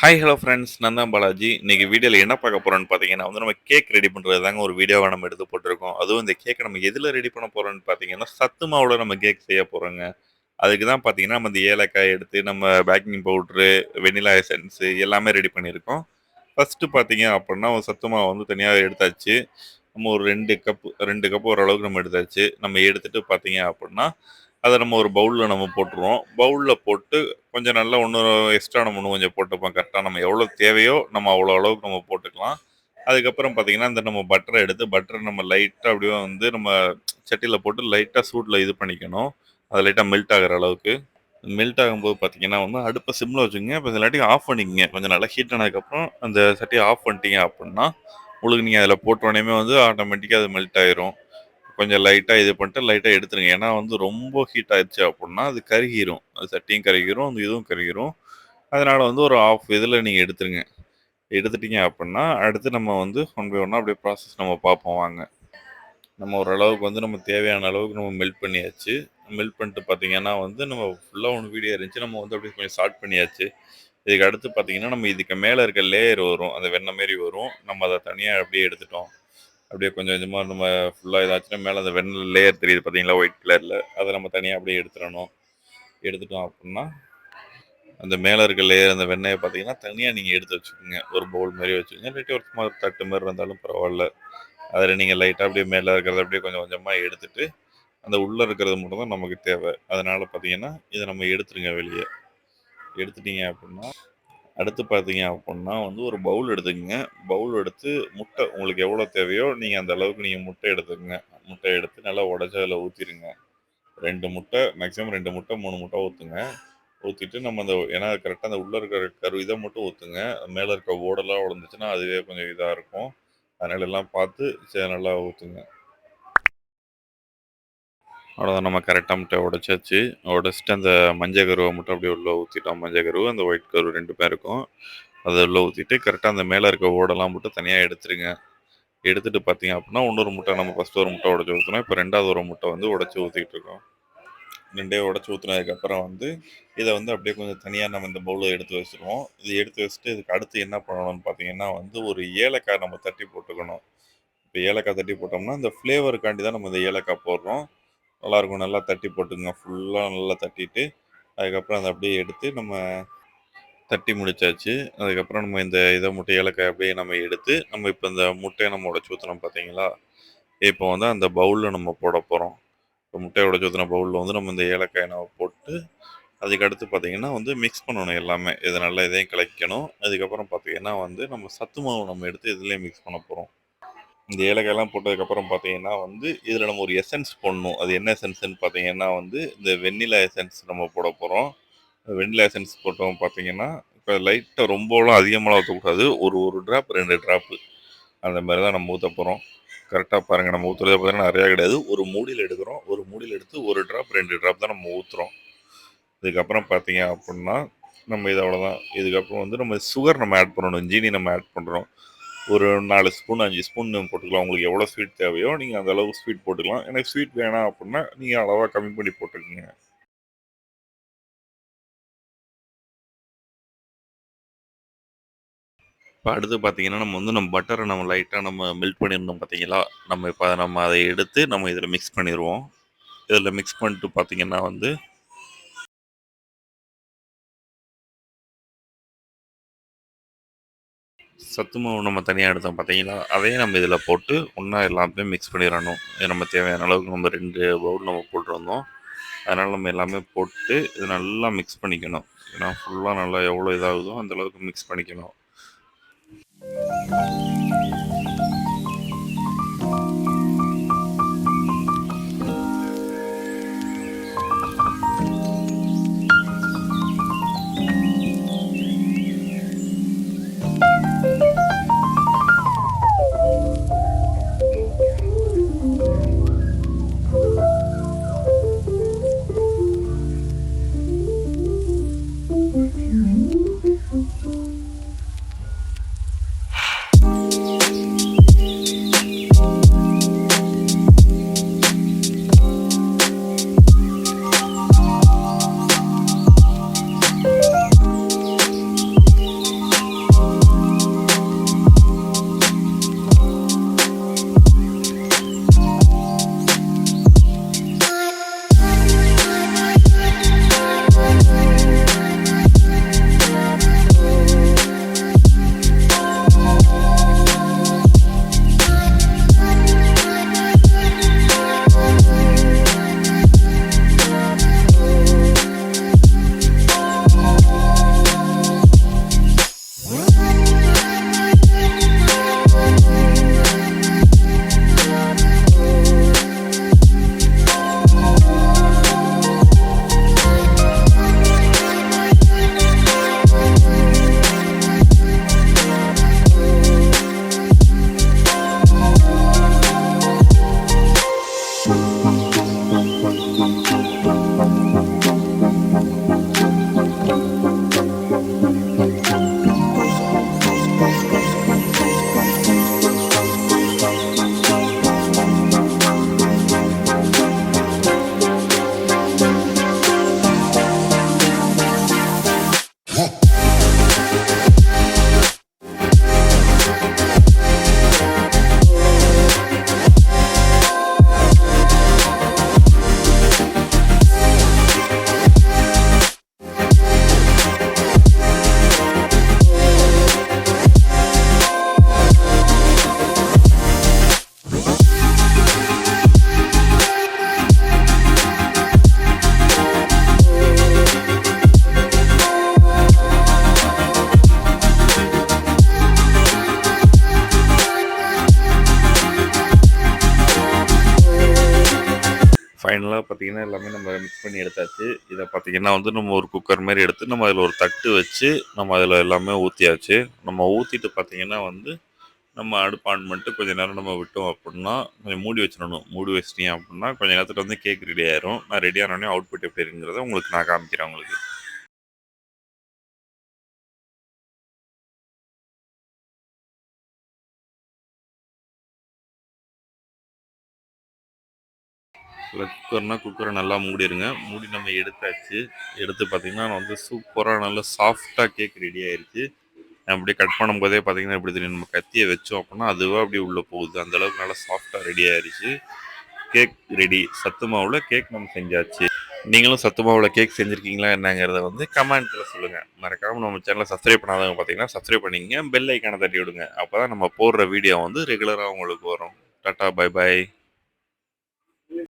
Hi hello friends நான் தான் பாலாஜி. இன்றைக்கி வீடியோவில் என்ன பார்க்க போகிறோன்னு பார்த்தீங்கன்னா வந்து நம்ம கேக் ரெடி பண்ணுறது தாங்க ஒரு வீடியோவை நம்ம எடுத்து போட்டிருக்கோம். அதுவும் இந்த கேக்கை நம்ம எதில் ரெடி பண்ண போகிறோன்னு பார்த்தீங்கன்னா சத்து மாவில் நம்ம கேக் செய்ய போகிறோங்க அதுக்கு தான் பார்த்தீங்கன்னா நம்ம இந்த ஏலக்காய் எடுத்து நம்ம பேக்கிங் பவுட்ரு வெனிலா எசன்ஸு எல்லாமே ரெடி பண்ணியிருக்கோம். ஃபஸ்ட்டு பார்த்தீங்க அப்படின்னா ஒரு சத்து மாவு வந்து தனியாக எடுத்தாச்சு. நம்ம ஒரு ரெண்டு கப்பு ரெண்டு கப்பு ஓரளவுக்கு நம்ம எடுத்தாச்சு. நம்ம எடுத்துகிட்டு பார்த்தீங்க அப்படின்னா அதை நம்ம ஒரு பவுலில் நம்ம போட்டுருவோம். பவுலில் போட்டு கொஞ்சம் நல்லா ஒன்று எக்ஸ்ட்ரா நம்ம இன்னும் கொஞ்சம் போட்டுப்போம். கரெக்டாக நம்ம எவ்வளோ தேவையோ நம்ம அவ்வளோ அளவுக்கு நம்ம போட்டுக்கலாம். அதுக்கப்புறம் பார்த்தீங்கன்னா இந்த நம்ம பட்டரை எடுத்து பட்டரை நம்ம லைட்டாக அப்படியே வந்து நம்ம சட்டியில் போட்டு லைட்டாக சூட்டில் இது பண்ணிக்கணும். அது லைட்டாக மெல்ட் ஆகிற அளவுக்கு. மெல்ட் ஆகும்போது பார்த்தீங்கன்னா வந்து அடுப்பை சிம்மில் வச்சுக்கோங்க. இப்போ இல்லாட்டி ஆஃப் பண்ணிக்கங்க. கொஞ்சம் நல்லா ஹீட் ஆனதுக்கப்புறம் அந்த சட்டியை ஆஃப் பண்ணிட்டீங்க அப்படின்னா உங்களுக்கு நீங்கள் அதில் போட்டோடனே வந்து ஆட்டோமேட்டிக்காக அது மெல்ட் ஆயிரும். கொஞ்சம் லைட்டாக இது பண்ணிட்டு லைட்டாக எடுத்துருங்க. ஏன்னா வந்து ரொம்ப ஹீட் ஆயிடுச்சு அப்படின்னா அது கருகிரும். அது சட்டியும் கருகிரும் அந்த இதுவும் கருகிரும். அதனால் வந்து ஒரு ஆஃப் இதில் நீங்கள் எடுத்துருங்க. எடுத்துட்டீங்க அப்படின்னா அடுத்து நம்ம வந்து ஒன் பை ஒன்னாக அப்படியே ப்ராசஸ் நம்ம பார்ப்போம் வாங்க. நம்ம ஓரளவுக்கு வந்து நம்ம தேவையான அளவுக்கு நம்ம மெல்ட் பண்ணியாச்சு. மெல்ட் பண்ணிட்டு பார்த்தீங்கன்னா வந்து நம்ம ஃபுல்லாக ஒன்று வீடியோ இருந்துச்சு. நம்ம வந்து அப்படியே கொஞ்சம் ஸ்டார்ட் பண்ணியாச்சு. இதுக்கு அடுத்து பார்த்தீங்கன்னா நம்ம இதுக்கு மேலே இருக்க லேயர் வரும். அந்த வெண்ணெய் மாரி வரும். நம்ம அதை தனியாக அப்படியே எடுத்துட்டோம். அப்படியே கொஞ்சம் கொஞ்சமாக நம்ம ஃபுல்லாக இதாச்சுன்னா மேலே அந்த வெண்ணெய் லேயர் தெரியுது பார்த்தீங்களா ஒயிட் கலரில் அதை நம்ம தனியாக அப்படியே எடுத்துடணும். எடுத்துட்டோம் அப்படின்னா அந்த மேலே இருக்க லேயர் அந்த வெண்ணெயை பார்த்தீங்கன்னா தனியாக நீங்கள் எடுத்து வச்சுக்கோங்க. ஒரு பவுல் மாதிரி வச்சுக்கோங்க. இல்லாட்டி ஒரு சும்மா தட்டு மாதிரி இருந்தாலும் பரவாயில்ல. அதில் நீங்கள் லைட்டாக அப்படியே மேலே இருக்கிறத அப்படியே கொஞ்சம் கொஞ்சமாக எடுத்துட்டு அந்த உள்ளே இருக்கிறது மட்டும் தான் நமக்கு தேவை. அதனால் பார்த்தீங்கன்னா இதை நம்ம எடுத்துருங்க வெளியே. எடுத்துட்டீங்க அப்படின்னா அடுத்து பார்த்தீங்க அப்படின்னா வந்து ஒரு பவுல் எடுத்துக்கங்க. பவுல் எடுத்து முட்டை உங்களுக்கு எவ்வளோ தேவையோ நீங்கள் அந்த அளவுக்கு நீங்கள் முட்டை எடுத்துக்கங்க. முட்டை எடுத்து நல்லா உடச்சி அதில் ஊற்றிடுங்க ரெண்டு முட்டை மேக்ஸிமம் ரெண்டு முட்டை மூணு முட்டை ஊற்றுங்க ஊற்றிட்டு நம்ம அந்த ஏன்னா கரெக்டாக அந்த உள்ளே இருக்கிற கரு இதை மட்டும் ஊற்றுங்க மேலே இருக்க ஓடெல்லாம் உடஞ்சிச்சுன்னா அதுவே கொஞ்சம் இதாக இருக்கும். அதனால எல்லாம் பார்த்து சரி நல்லா ஊற்றுங்க அவ்வளோதான் நம்ம கரெக்டாக முட்டை உடைச்சாச்சு உடச்சிட்டு அந்த மஞ்சள் கருவை மட்டும் அப்படியே உள்ளே ஊற்றிட்டோம் மஞ்சள் கருவு அந்த ஒயிட் கருவு ரெண்டு பேர் இருக்கும். அதை உள்ளே ஊற்றிட்டு கரெக்டாக அந்த மேலே இருக்க ஓடெல்லாம் மட்டும் தனியாக எடுத்துருங்க. எடுத்துகிட்டு பார்த்தீங்க அப்படின்னா இன்னொரு முட்டை நம்ம ஃபஸ்ட்டு ஒரு முட்டை உடச்சி ஊற்றினோம் இப்போ ரெண்டாவது ஒரு முட்டை வந்து உடச்சி ஊற்றிக்கிட்டு இருக்கோம். ரெண்டே உடச்சி ஊற்றினதுக்கப்புறம் வந்து இதை வந்து அப்படியே கொஞ்சம் தனியாக நம்ம இந்த பவுலில் எடுத்து வச்சுருவோம். இது எடுத்து வச்சுட்டு இதுக்கு அடுத்து என்ன பண்ணணும்னு பார்த்தீங்கன்னா வந்து ஒரு ஏலக்காய் நம்ம தட்டி போட்டுக்கணும். இப்போ ஏலக்காய் தட்டி போட்டோம்னா இந்த ஃப்ளேவருக்காண்டி தான் நம்ம இந்த ஏலக்காய் போடுறோம். நல்லாயிருக்கும். நல்லா தட்டி போட்டுங்க ஃபுல்லாக நல்லா தட்டிட்டு அதுக்கப்புறம் அதை அப்படியே எடுத்து நம்ம தட்டி முடிச்சாச்சு. அதுக்கப்புறம் நம்ம இந்த இதை முட்டை ஏலக்காய் அப்படியே நம்ம எடுத்து நம்ம இப்போ இந்த முட்டையை நம்ம உடச்சி ஊற்றுனோம் பார்த்தீங்களா? இப்போ வந்து அந்த பவுலில் நம்ம போட போகிறோம் இப்போ முட்டையை உடச்சி ஊற்றின பவுலில் வந்து நம்ம இந்த ஏலக்காயை நம்ம போட்டு அதுக்கடுத்து பார்த்திங்கன்னா பார்த்தீங்கன்னா வந்து மிக்ஸ் பண்ணணும் எல்லாமே. இது நல்லா இதையும் கலக்கணும் அதுக்கப்புறம் பார்த்திங்கன்னா வந்து நம்ம சத்து மாவு நம்ம எடுத்து இதுலேயும் மிக்ஸ் பண்ண போகிறோம் இந்த ஏலக்காயெல்லாம் போட்டதுக்கப்புறம் பார்த்தீங்கன்னா வந்து இதில் நம்ம ஒரு எசன்ஸ் போடணும். அது என்ன எசன்ஸ்னு பார்த்தீங்கன்னா வந்து இந்த வெண்ணிலா எசன்ஸ் நம்ம போட போகிறோம் வெண்ணிலா எசன்ஸ் போட்டோம் பார்த்தீங்கன்னா இப்போ லைட்டாக ரொம்பலாம் அதிகமாக ஊற்றக்கூடாது ஒரு ஒரு ட்ராப் ரெண்டு ட்ராப்பு அந்த மாதிரி தான் நம்ம ஊற்ற போகிறோம் கரெக்டாக பாருங்கள் நம்ம ஊற்றுறது பார்த்தீங்கன்னா நிறையா கிடையாது. ஒரு மூடியில் எடுக்கிறோம். ஒரு மூடியில் எடுத்து ஒரு ட்ராப் ரெண்டு ட்ராப் தான் நம்ம ஊற்றுறோம் இதுக்கப்புறம் பார்த்தீங்க அப்படின்னா நம்ம இது அவ்வளோதான் இதுக்கப்புறம் வந்து நம்ம சுகர் நம்ம ஆட் பண்ணணும். ஜீனி நம்ம ஆட் பண்ணுறோம் ஒரு நாலு ஸ்பூன் அஞ்சு ஸ்பூன் போட்டுக்கலாம். உங்களுக்கு எவ்வளோ ஸ்வீட் தேவையோ நீங்கள் அந்த அளவுக்கு ஸ்வீட் போட்டுக்கலாம். எனக்கு ஸ்வீட் வேணாம் அப்படின்னா நீங்கள் அளவாக கம்மி பண்ணி போட்டுக்கோங்க. இப்போ அடுத்து பார்த்தீங்கன்னா நம்ம வந்து நம்ம பட்டரை நம்ம லைட்டாக நம்ம மெல்ட் பண்ணியிருந்தோம் பார்த்தீங்களா நம்ம இப்போ அதை நம்ம அதை எடுத்து நம்ம இதில் மிக்ஸ் பண்ணிடுவோம் இதில் மிக்ஸ் பண்ணிட்டு பார்த்தீங்கன்னா வந்து சத்து மாவு நம்ம தனியாக எடுத்தோம் பார்த்தீங்களா அதே நம்ம இதில் போட்டு ஒன்றா எல்லாமே மிக்ஸ் பண்ணிடணும். இது நம்ம தேவையான அளவுக்கு நம்ம ரெண்டு பவுல் நம்ம போட்டு வந்தோம் அதனால் நம்ம எல்லாமே போட்டு இது நல்லா மிக்ஸ் பண்ணிக்கணும். ஏன்னா ஃபுல்லாக நல்லா எவ்வளோ இதாகுதோ அந்த அளவுக்கு மிக்ஸ் பண்ணிக்கணும். ஃபைனலாக பார்த்தீங்கன்னா எல்லாமே நம்ம மிக்ஸ் பண்ணி எடுத்தாச்சு. இதை பார்த்தீங்கன்னா வந்து நம்ம ஒரு குக்கர் மாதிரி எடுத்து நம்ம அதில் ஒரு தட்டு வச்சு நம்ம அதில் எல்லாமே ஊற்றியாச்சு நம்ம ஊற்றிட்டு பார்த்தீங்கன்னா வந்து நம்ம அடுப்பு ஆன் பண்ணிட்டு கொஞ்ச நேரம் நம்ம விட்டோம் அப்படின்னா கொஞ்சம் மூடி வச்சிடணும். மூடி வச்சிட்டீங்க அப்படின்னா கொஞ்சம் நேரத்தில் வந்து கேக் ரெடி ஆயிரும். நான் ரெடி ஆனோடனே அவுட்புட் எப்படி இருக்குங்கிறத உங்களுக்கு நான் காமிக்கிறேன் உங்களுக்கு. இல்லை குக்கர்னால் குக்கரை நல்லா மூடிடுங்க. மூடி நம்ம எடுத்தாச்சு. எடுத்து பார்த்தீங்கன்னா வந்து சூப்பராக நல்லா சாஃப்டாக கேக் ரெடி ஆகிருச்சு அப்படியே கட் பண்ணும்போதே பார்த்தீங்கன்னா எப்படி தெரியும் நம்ம கத்தியை வச்சோம் அப்படின்னா அதுவே அப்படியே உள்ளே போகுது. அந்த அளவுக்கு நல்லா சாஃப்டாக ரெடி ஆகிருச்சு கேக் ரெடி சத்து மாவில் கேக் நம்ம செஞ்சாச்சு. நீங்களும் சத்து மாவில் கேக் செஞ்சுருக்கீங்களா என்னங்கிறத வந்து கமெண்ட்டில் சொல்லுங்கள் மறக்காமல் நம்ம சேனலை சப்ஸ்கிரைப் பண்ணாதவங்க பார்த்தீங்கன்னா சப்ஸ்கிரைப் பண்ணிக்கங்க. பெல் ஐக்கானை தட்டி விடுங்க. அப்போ தான் நம்ம போடுற வீடியோ வந்து ரெகுலராக உங்களுக்கு வரும். Tata bye bye